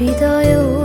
遇到有。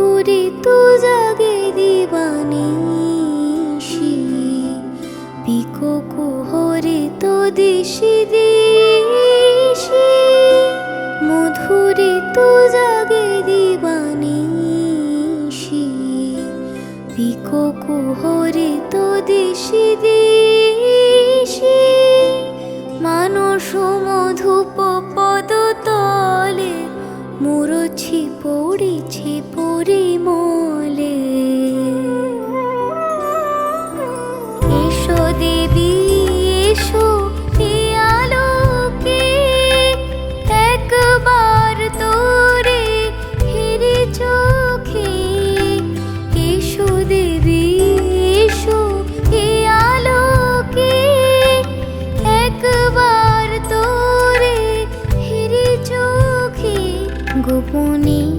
ঘুরি তো জাগে দিবানিশি পিকো কুহরে তো দিশি দিশি। মধুরে তো জাগে দিবানিশি পিকো কুহরে তো দিশি দিশি। মানুষ মধুপ পদ তলে। মুরছি পড়িছে পড়ি 不，你。